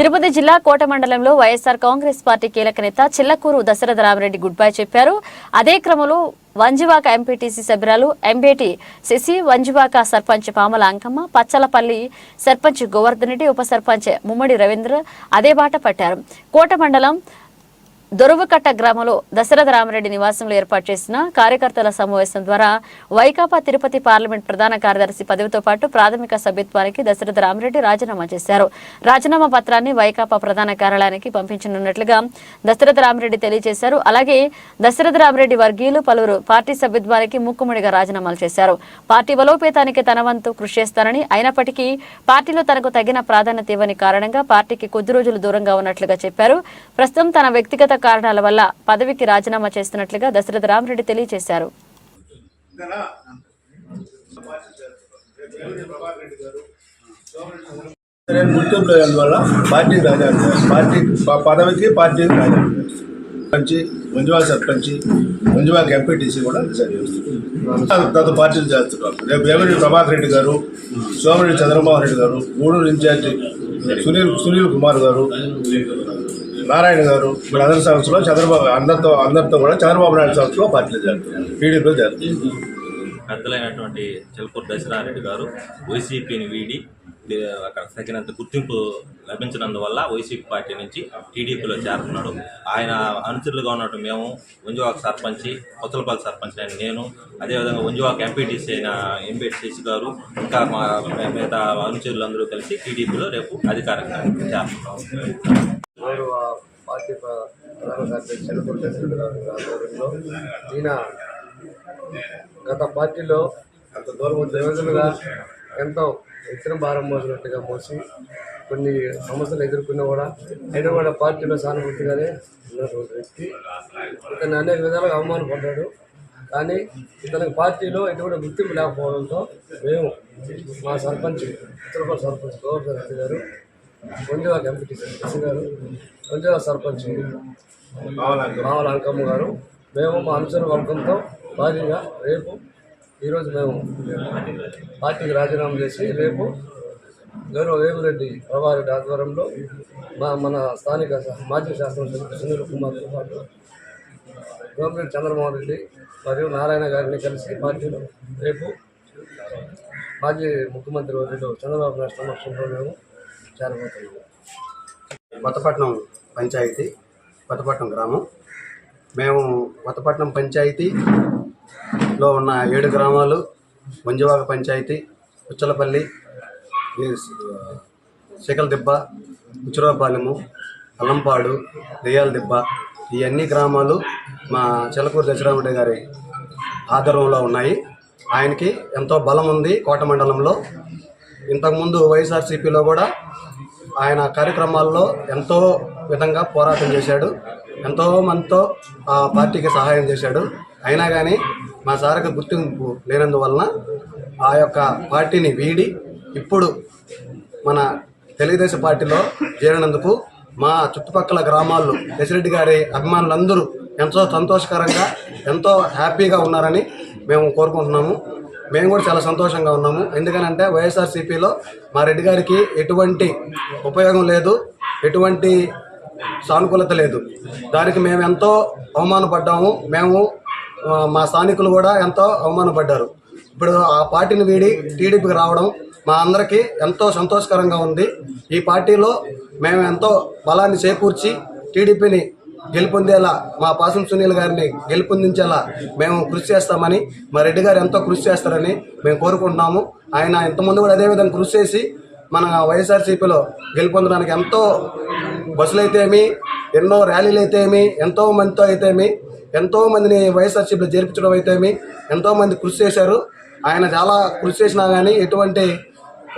తిరుపతి జిల్లా కోట మండలంలో వైఎస్ఆర్ కాంగ్రెస్ పార్టీ కీలక నేత చిల్లకూరు దశరథ రామరెడ్డి గుడ్ బై చెప్పారు. అదే క్రమంలో వంజివాక ఎంపీటీసీ సభ్యురాలు ఎంబేటి శశి వంజివాక సర్పంచ్ పామల అంకమ్మ పచ్చలపల్లి సర్పంచ్ గోవర్ధన్ రెడ్డి ఉప సర్పంచ్ ముమ్మడి రవీంద్ర అదే బాట పట్టారు. కోట మండలం దొరువకట్ట గ్రామంలో దశరథ రామరెడ్డి నివాసంలో ఏర్పాటు చేసిన కార్యకర్తల సమావేశం ద్వారా వైకాపా తిరుపతి పార్లమెంట్ ప్రధాన కార్యదర్శి పదవితో పాటు ప్రాథమిక సభ్యత్వానికి దశరథ రామరెడ్డి రాజీనామా చేశారు. రాజీనామా పత్రాన్ని వైకాపా ప్రధాన కార్యాలయానికి పంపించనున్నట్లుగా దశరథ రామరెడ్డి తెలియజేశారు. అలాగే దశరథ రామరెడ్డి వర్గీయులు పలువురు పార్టీ సభ్యత్వానికి ముక్కుముడిగా రాజీనామాలు చేశారు. పార్టీ బలోపేతానికి తన వంతు కృషి చేస్తానని అయినప్పటికీ పార్టీలో తనకు తగిన ప్రాధాన్యత ఇవ్వని కారణంగా పార్టీకి కొద్ది రోజులు దూరంగా ఉన్నట్లుగా చెప్పారు. ప్రస్తుతం తన వ్యక్తిగత కారణాల వల్ల పదవికి రాజీనామా చేస్తున్నట్లుగా దశరథ రామరెడ్డి తెలియజేశారు. గుర్తింపు వల్ల పార్టీ రాజాను పార్టీ పదవికి పార్టీ రాజాను సర్పంచి మంజువా సర్పంచి మంజువాకి ఎంపీటీసీ కూడా డిసైడ్ చేస్తున్నారు. గత పార్టీలు చేస్తున్నారు. రేపు వేమిరెడ్డి ప్రభాకర్ రెడ్డి గారు సోమిరెడ్డి చంద్రబాబు రెడ్డి గారు గూడూరు ఇన్ఛార్జి సునీల్ సునీల్ కుమార్ గారు నారాయణ గారు ఇప్పుడు అందరి సంస్థలో చంద్రబాబు అందరితో అందరితో కూడా చంద్రబాబు నాయుడు సంస్థలో పార్టీలు చేస్తున్నారు టీడీపీలో జరుగుతుంది పెద్దలైనటువంటి చిలకూరు దశరారెడ్డి గారు వైసీపీని వీడి అక్కడ తగినంత గుర్తింపు లభించినందువల్ల వైసీపీ పార్టీ నుంచి టీడీపీలో చేరుతున్నాడు. ఆయన అనుచరులుగా ఉన్నట్టు మేము ఉంజువాక్ సర్పంచ్ కొత్తలపల్లి సర్పంచ్ అయిన నేను అదేవిధంగా వంజువాక ఎంపీటీసీ అయిన ఎంపీటీసీ గారు ఇంకా మా మిగతా అనుచరులందరూ కలిసి టీడీపీలో రేపు అధికారంగా చేరుతున్నాం గౌరవ పార్టీ ప్రధాన కార్యదర్శి చెన్నపూడి గారి ఆధ్వర్యంలో ఈయన గత పార్టీలో అంత దూరం దేవతలుగా ఎంతో ఇతర భారం మోసినట్టుగా మోసి కొన్ని సమస్యలు ఎదుర్కొన్నా కూడా అయినా కూడా పార్టీలో సానుభూతిగానే ఉన్నటువంటి వ్యక్తి. ఇతను అనేక విధాలుగా అవమానపడ్డాడు. కానీ ఇతనికి పార్టీలో ఎటువంటి గుర్తింపు లేకపోవడంతో మేము మా సర్పంచ్ ఉత్తరప్రదేశ్ సర్పంచ్ గౌరవ గారు కొంజవాక ఎంపీటీ సార్ గారు కొంజవాక సర్పంచ్ మావల అంకమ్మ గారు. మేము మా అనుచరు వర్గంతో భారీగా రేపు ఈరోజు మేము పార్టీకి రాజీనామా చేసి రేపు గౌరవ వేమిరెడ్డి ప్రభారెడ్డి ఆధ్వర్యంలో మా మన స్థానిక మాజీ శాసనసభ్యులు సునీల్ కుమార్తో పాటు గవర్నమెంట్ చంద్రమోహన్ రెడ్డి మరియు నారాయణ గారిని కలిసి పార్టీలో రేపు మాజీ ముఖ్యమంత్రి వర్యులు చంద్రబాబు నాయుడు సమక్షంలో మేము చేరబోతున్నాము కొత్తపట్నం పంచాయతీ కొత్తపట్నం గ్రామం. మేము కొత్తపట్నం పంచాయతీలో ఉన్న ఏడు గ్రామాలు మంజువాగ పంచాయతీ ఉచ్చలపల్లి ఈ శికల దిబ్బ ఉచ్చురాపాలెము అల్లంపాడు దెయ్యాలదిబ్బ ఈ అన్ని గ్రామాలు మా చిలకూరు దశరాముడి గారి ఆధారంలో ఉన్నాయి. ఆయనకి ఎంతో బలం ఉంది కోట మండలంలో. ఇంతకుముందు వైఎస్ఆర్సీపీలో కూడా ఆయన కార్యక్రమాల్లో ఎంతో విధంగా పోరాటం చేశాడు. ఎంతో మందితో ఆ పార్టీకి సహాయం చేశాడు. అయినా కానీ మా సార్కి గుర్తింపు లేనందువలన ఆ యొక్క పార్టీని వీడి ఇప్పుడు మన తెలుగుదేశం పార్టీలో చేరినందుకు మా చుట్టుపక్కల గ్రామాల్లో దశరెడ్డి గారి అభిమానులందరూ ఎంతో సంతోషకరంగా ఎంతో హ్యాపీగా ఉన్నారని మేము కోరుకుంటున్నాము. మేము కూడా చాలా సంతోషంగా ఉన్నాము. ఎందుకనంటే వైఎస్ఆర్సీపీలో మా రెడ్డి గారికి ఎటువంటి ఉపయోగం లేదు ఎటువంటి సానుకూలత లేదు. దానికి మేము ఎంతో అవమానపడ్డాము. మేము మా స్థానికులు కూడా ఎంతో అవమానపడ్డారు. ఇప్పుడు ఆ పార్టీని వీడి టీడీపీకి రావడం మా అందరికీ ఎంతో సంతోషకరంగా ఉంది. ఈ పార్టీలో మేము ఎంతో బలాన్ని చేకూర్చి టీడీపీని గెలుపొందేలా మా పాసం సునీల్ గారిని గెలుపొందించేలా మేము కృషి చేస్తామని మా రెడ్డి గారు ఎంతో కృషి చేస్తారని మేము కోరుకుంటున్నాము. ఆయన ఇంతకుముందు కూడా అదేవిధంగా కృషి చేసి మన వైఎస్ఆర్సీపీలో గెలుపొందడానికి ఎంతో బస్సులు అయితేమి ఎన్నో ర్యాలీలు అయితేమి ఎంతో మందితో అయితేమి ఎంతో మందిని వైఎస్ఆర్సీపీలో చేర్పించడం అయితేమి ఎంతో మంది కృషి చేశారు. ఆయన చాలా కృషి చేసినా కానీ ఎటువంటి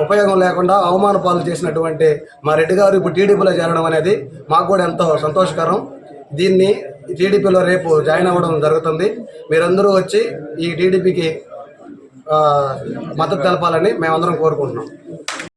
ఉపయోగం లేకుండా అవమాన పాలు చేసినటువంటి మా రెడ్డి గారు ఇప్పుడు టీడీపీలో చేరడం అనేది మాకు కూడా ఎంతో సంతోషకరం. దీన్ని టీడీపీలో రేపు జాయిన్ అవ్వడం జరుగుతుంది. మీరందరూ వచ్చి ఈ టీడీపీకి మద్దతు తెలపాలని మేమందరం కోరుకుంటున్నాం.